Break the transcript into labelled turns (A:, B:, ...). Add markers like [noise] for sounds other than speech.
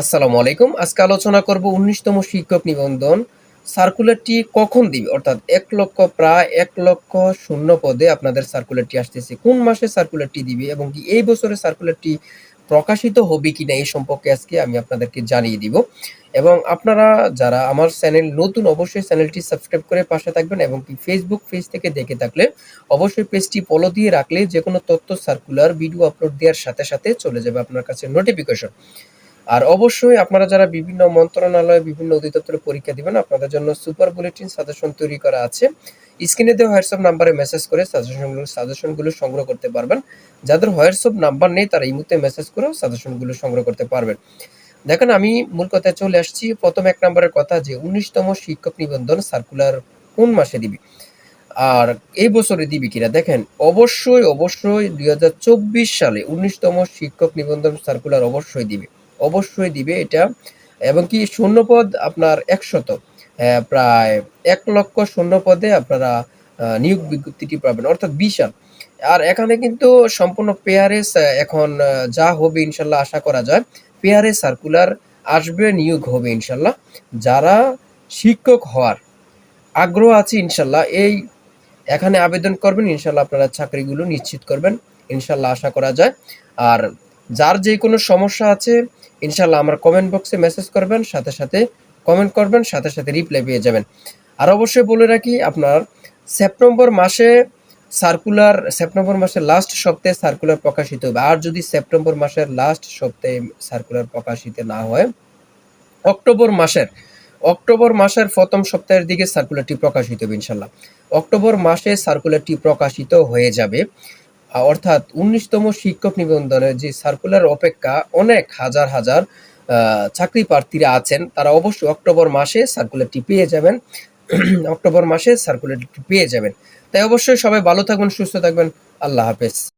A: আসসালামু আলাইকুম। আজকে আলোচনা করব উনিশতম শিক্ষক নিবন্ধন সার্কুলারটি কখন দিবে? অর্থাৎ এক লক্ষ, প্রায় এক লক্ষ শূন্য পদে আপনাদের সার্কুলারটি আসতেছে। কোন মাসে সার্কুলারটি দিবে এবং কি এই বছরে সার্কুলারটি প্রকাশিত হবে কিনা এই সম্পর্কে আজকে আমি আপনাদেরকে জানিয়ে দিব। এবং আপনারা যারা আমার চ্যানেল নতুন, অবশ্যই চ্যানেলটি সাবস্ক্রাইব করে পাশে থাকবেন এবং কি ফেসবুক পেজ থেকে দেখে থাকলে অবশ্যই পেজটি ফলো দিয়ে রাখলে যে কোনো তথ্য, সার্কুলার ভিডিও আপলোড দেওয়ার সাথে সাথে চলে যাবে আপনার কাছে নোটিফিকেশন আর অবশ্যই আপনারা যারা বিভিন্ন মন্ত্রণালয়, বিভিন্ন অধিদপ্তরে পরীক্ষা দিবেন, আপনাদের জন্য সুপার বুলেটিন সাজেশন তৈরি করা আছে। স্ক্রিনে দেওয়া হোয়াটসঅ্যাপ নাম্বারে মেসেজ করে সাজেশনগুলো সাজেশনগুলো সংগ্রহ করতে পারবেন। যাদের হোয়াটসঅ্যাপ নাম্বার নেই, তারা এই মুহূর্তে মেসেজ করেও সাজেশনগুলো সংগ্রহ করতে পারবেন। দেখেন, আমি মূল কথায় চলে আসছি। প্রথম এক নম্বরের কথা যে, উনিশতম শিক্ষক নিবন্ধন সার্কুলার কোন মাসে দিবি? আর এই বছরে দিবি কিনা? দেখেন, অবশ্যই অবশ্যই দুই হাজার চব্বিশ সালে উনিশতম শিক্ষক নিবন্ধন সার্কুলার অবশ্যই দিবে। অবশ্যই দিবে এটা। এবং কি শূন্যপদ আপনার একশত প্রায় এক লক্ষ শূন্য পদে আপনারা নিয়োগ বিজ্ঞপ্তিটি পাবেন, অর্থাৎ বিশাল আর এখানে কিন্তু সম্পূর্ণ পেয়ারেস এখন যা হবে ইনশাল্লাহ আশা করা যায় পেয়ারে সার্কুলার আসবে, নিয়োগ হবে ইনশাল্লাহ। যারা শিক্ষক হওয়ার আগ্রহ আছে ইনশাল্লাহ এই এখানে আবেদন করবেন, ইনশাল্লাহ আপনারা চাকরিগুলো নিশ্চিত করবেন, ইনশাল্লাহ আশা করা যায়। আর যার যে কোনো সমস্যা আছে ইনশাল্লাহ আমার কমেন্ট বক্সে মেসেজ করবেন, সাথে সাথে কমেন্ট করবেন, সাথে সাথে রিপ্লাই পেয়ে যাবেন। আর অবশ্যই বলে রাখি, আপনার সেপ্টেম্বর মাসে সার্কুলার সেপ্টেম্বর মাসের লাস্ট সপ্তাহে সার্কুলার প্রকাশিত হবে। আর যদি সেপ্টেম্বর মাসের লাস্ট সপ্তাহে সার্কুলার প্রকাশিত না হয় অক্টোবর মাসের অক্টোবর মাসের প্রথম সপ্তাহের দিকে সার্কুলারটি প্রকাশিত হবে ইনশাল্লাহ অক্টোবর মাসে সার্কুলারটি প্রকাশিত হয়ে যাবে। অর্থাৎ উনিশতম শিক্ষক নিবন্ধনের যে সার্কুলার অপেক্ষা, অনেক হাজার হাজার চাকরি প্রার্থীরা আছেন। তারা অবশ্যই অক্টোবর মাসে সার্কুলারটি পেয়ে যাবেন। [clears throat] অক্টোবর মাসে সার্কুলারটি পেয়ে যাবেন। তাই অবশ্যই সবাই ভালো থাকবেন, সুস্থ থাকবেন। আল্লাহ হাফেজ।